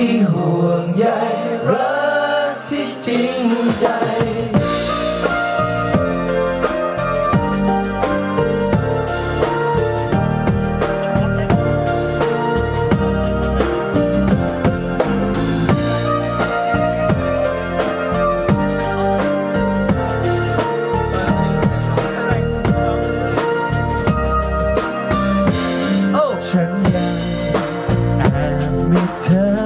ที่ห่วงใยรักที่จริงใจฉันยังแอบมีเธอ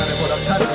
なるほど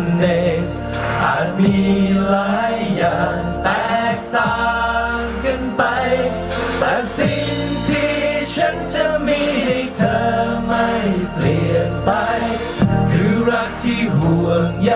Sundays อาจมีหลายอย่างแตกต่างกันไป แต่สิ่งที่ฉันจะมีให้เธอไม่เปลี่ยนไป คือรักที่ห่วงใย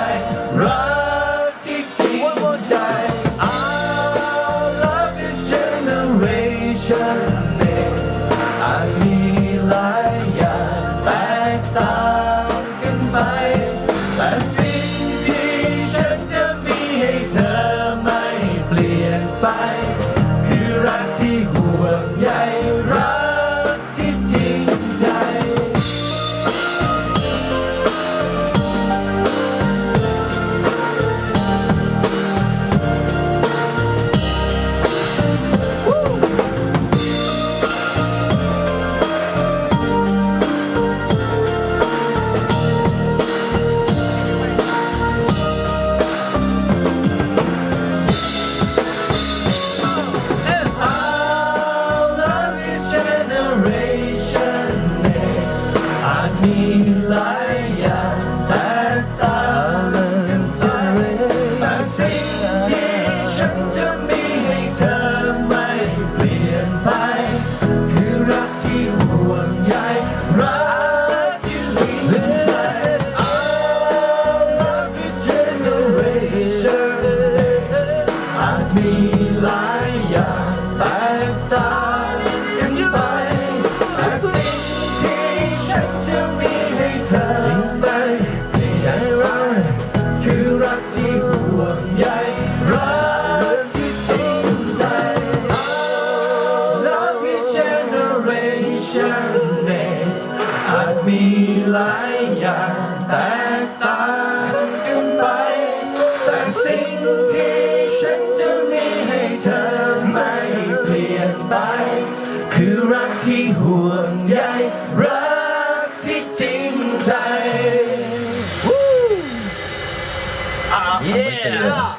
Yeah.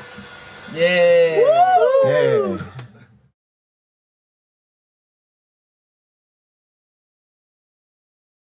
Yeah.